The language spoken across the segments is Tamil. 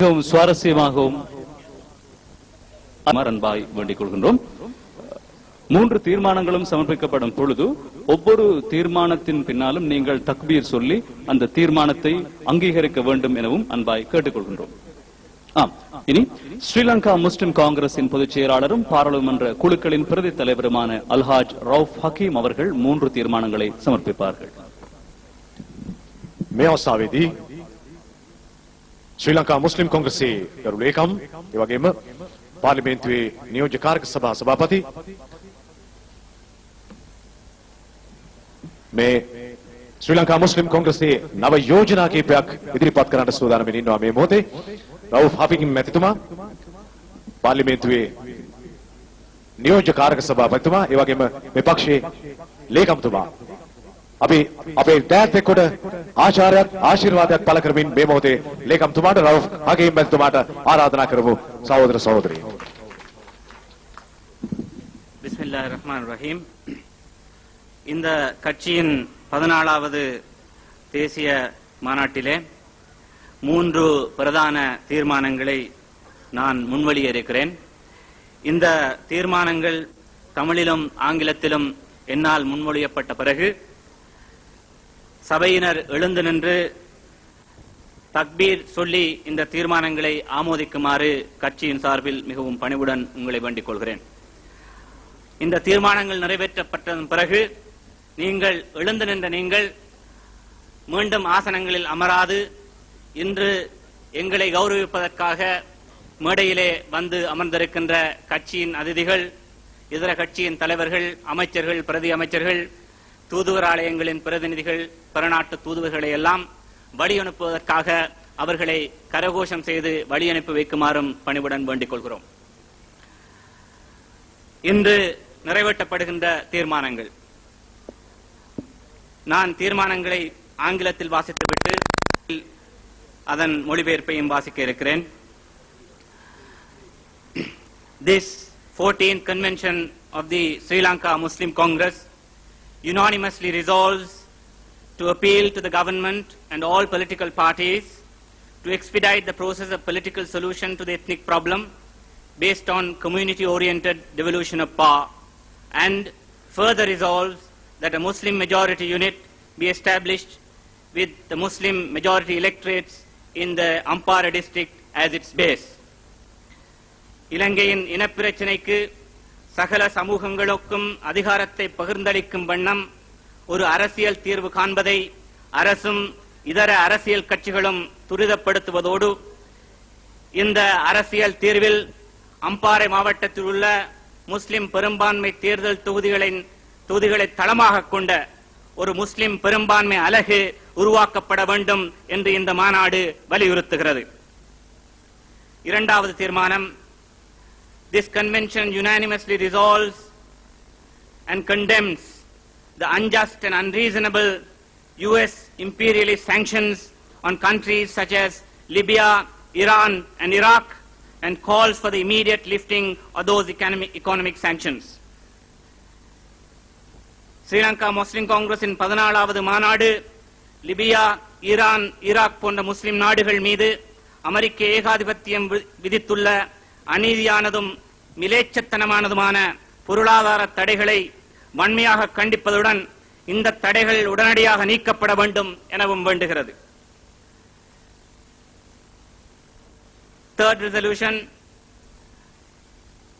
மிகவும் சுவாரஸ்யமாகவும் அன்பாய் வேண்டிக் கொள்கின்றோம். மூன்று தீர்மானங்களும் சமர்ப்பிக்கப்படும் பொழுது ஒவ்வொரு தீர்மானத்தின் பின்னாலும் நீங்கள் தக்பீர் சொல்லி அந்த தீர்மானத்தை அங்கீகரிக்க வேண்டும் எனவும் அன்பாய் கேட்டுக்கொள்கின்றோம். ஆம் இனி ஸ்ரீலங்கா முஸ்லிம் காங்கிரசின் பொதுச் செயலாளரும் பாராளுமன்ற குழுக்களின் பிரதி தலைவருமான அல்ஹாஜ் ரவுப் ஹக்கீம் அவர்கள் மூன்று தீர்மானங்களை சமர்ப்பிப்பார்கள். ශ්‍රී ලංකා මුස්ලිම් කොංග්‍රසයේ ගරු ලේකම් ඒ වගේම පාර්ලිමේන්තුවේ නියෝජ්‍ය කාර්ක සභා සභාපති. මේ ශ්‍රී ලංකා මුස්ලිම් කොංග්‍රසයේ නව යෝජනා කීපයක් ඉදිරිපත් කරන්නට සූදානමින් ඉන්නවා මේ මොහොතේ. රවුෆ් හෆිකින් මැතිතුමා පාර්ලිමේන්තුවේ නියෝජ්‍ය කාර්ක සභාපතිතුමා ඒ වගේම මේ පක්ෂයේ ලේකම්තුමා. अभी अभी डैश देखोड़ आचार्य आशीर्वाद पालकर मीन बेमोते लेखम तुम्हारे रऊफ आगे मैं तुम्हारे आराधना करवो सहोदर सहोदरी பிஸ்மில்லா ரஹ்மான் ரஹீம் இந்த கட்சியின் பதினாலாவது தேசிய மாநாட்டிலே மூன்று பிரதான தீர்மானங்களை நான் முன்வழிய இருக்கிறேன் இந்த தீர்மானங்கள் தமிழிலும் ஆங்கிலத்திலும் என்னால் முன்மொழியப்பட்ட பிறகு சபையினர் எழுந்து நின்று தக்பீர் சொல்லி இந்த தீர்மானங்களை ஆமோதிக்குமாறு கட்சியின் சார்பில் மிகவும் பணிவுடன் உங்களை வேண்டிக் கொள்கிறேன். இந்த தீர்மானங்கள் நிறைவேற்றப்பட்டதன் பிறகு நீங்கள் எழுந்து நின்ற நீங்கள் மீண்டும் ஆசனங்களில் அமராது. இன்று எங்களை கௌரவிப்பதற்காக மேடையிலே வந்து அமர்ந்திருக்கின்ற கட்சியின் அதிதிகள் இதர கட்சியின் தலைவர்கள் அமைச்சர்கள் பிரதி அமைச்சர்கள் தூதுவர் ஆலயங்களின் பிரதிநிதிகள் பிறநாட்டு தூதுவர்களை எல்லாம் வழியனுப்புவதற்காக அவர்களை கரகோஷம் செய்து வழியனுப்பி வைக்குமாறும் பணிவுடன் வேண்டிக் கொள்கிறோம். இன்று நிறைவேற்றப்படுகின்ற தீர்மானங்கள். நான் தீர்மானங்களை ஆங்கிலத்தில் வாசித்துவிட்டு அதன் மொழிபெயர்ப்பையும் வாசிக்க இருக்கிறேன். This 14th convention of the Sri Lanka Muslim Congress unanimously resolves to appeal to the government and all political parties to expedite the process of political solution to the ethnic problem based on community-oriented devolution of power and further resolves that a Muslim majority unit be established with the Muslim majority electorates in the Ampara district as its base. இலங்கையின் இனப்பிரச்சினைக்கு சகல சமூகங்களுக்கும் அதிகாரத்தை பகிர்ந்தளிக்கும் வண்ணம் ஒரு அரசியல் தீர்வு காண்பதை அரசும் இதர அரசியல் கட்சிகளும் துரிதப்படுத்துவதோடு இந்த அரசியல் தீர்வில் அம்பாறை மாவட்டத்தில் உள்ள முஸ்லிம் பெரும்பான்மை தேர்தல் தொகுதிகளின் தொகுதிகளை தளமாக கொண்ட ஒரு முஸ்லிம் பெரும்பான்மை அலகு உருவாக்கப்பட வேண்டும் என்று இந்த மாநாடு வலியுறுத்துகிறது. இரண்டாவது தீர்மானம் This convention unanimously resolves and condemns the unjust and unreasonable U.S. imperialist sanctions on countries such as Libya, Iran, and Iraq, and calls for the immediate lifting of those economic, economic sanctions. Sri Lanka முஸ்லிம் காங்கிரசின் பதினாலாவது மாநாடு லிபியா ஈரான் ஈராக் போன்ற முஸ்லிம் நாடுகள் மீது அமெரிக்க ஏகாதிபத்தியம் வி- விதித்துள்ள அநீதியானதும் மிலேச்சத்தனமானதுமான பொருளாதார தடைகளை வன்மையாக கண்டிப்பதுடன் இந்த தடைகள் உடனடியாக நீக்கப்பட வேண்டும் எனவும் வேண்டுகிறது Third resolution,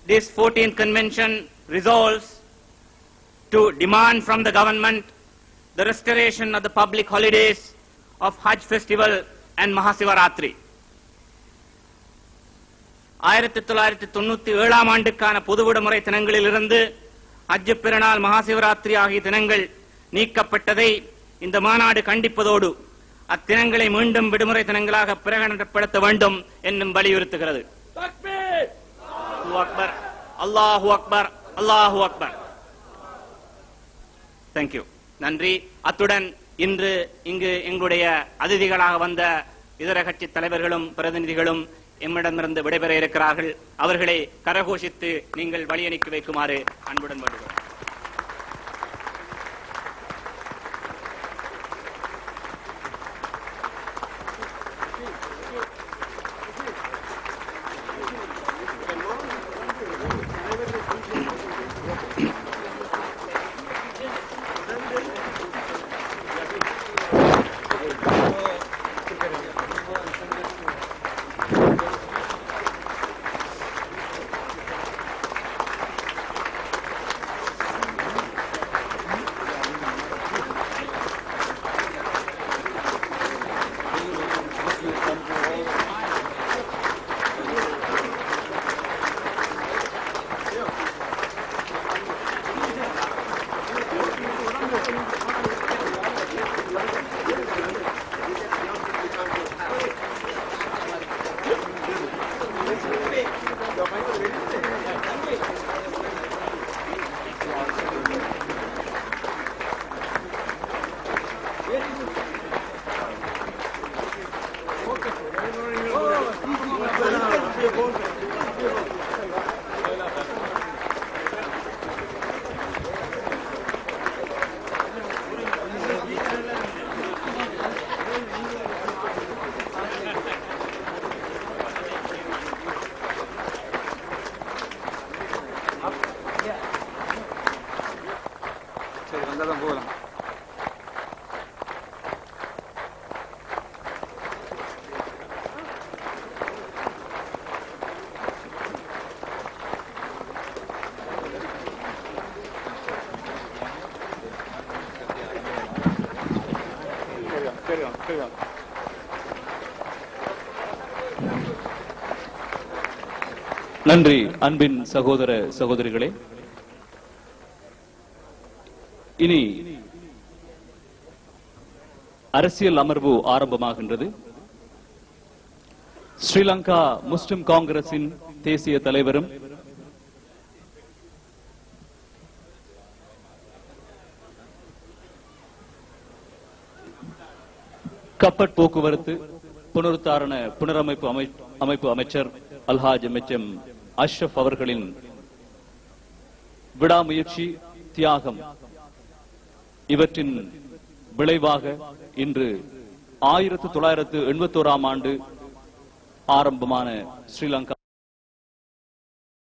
this 14th convention resolves to demand from the government the restoration of the public holidays of Hajj festival and Mahasivaratri. ஆயிரத்தி தொள்ளாயிரத்தி தொண்ணூத்தி ஏழாம் ஆண்டுக்கான பொது விடுமுறை தினங்களிலிருந்து ஹஜ் பெருநாள் மகாசிவராத்திரி ஆகிய தினங்கள் நீக்கப்பட்டதை இந்த மாநாடு கண்டிப்பதோடு அத்தினங்களை மீண்டும் விடுமுறை தினங்களாக பிரகடனப்படுத்த வேண்டும் என்னும் வலியுறுத்துகிறது. அக்பர். அல்லாஹு அக்பர். அல்லாஹு அக்பர். தேங்க்யூ நன்றி. அத்துடன் இன்று இங்கு எங்களுடைய அதிதிகளாக வந்த இதர கட்சி தலைவர்களும் பிரதிநிதிகளும் எம்மிடமிருந்து விடைபெற இருக்கிறார்கள். அவர்களை கரகோஷித்து நீங்கள் வழியனுப்பி வைக்குமாறு அன்புடன் வேண்டுகிறோம். Andadan போகலாம் நன்றி அன்பின் சகோதர சகோதரிகளே இனி அரசியல் அமர்வு ஆரம்பமாகின்றது. ஸ்ரீலங்கா முஸ்லிம் காங்கிரசின் தேசிய தலைவரும் கப்பட் போக்குவரத்து புனருத்தாரண புனரமைப்பு அமைப்பு அமைச்சர் அல்ஹாஜ் அமைச்சம் அஷ்ரப் அவர்களின் விடாமுயற்சி தியாகம். இவற்றின் விளைவாக இன்று ஆயிரத்து தொள்ளாயிரத்து எண்பத்தோராம் ஆண்டு ஆரம்பமான ஸ்ரீலங்கா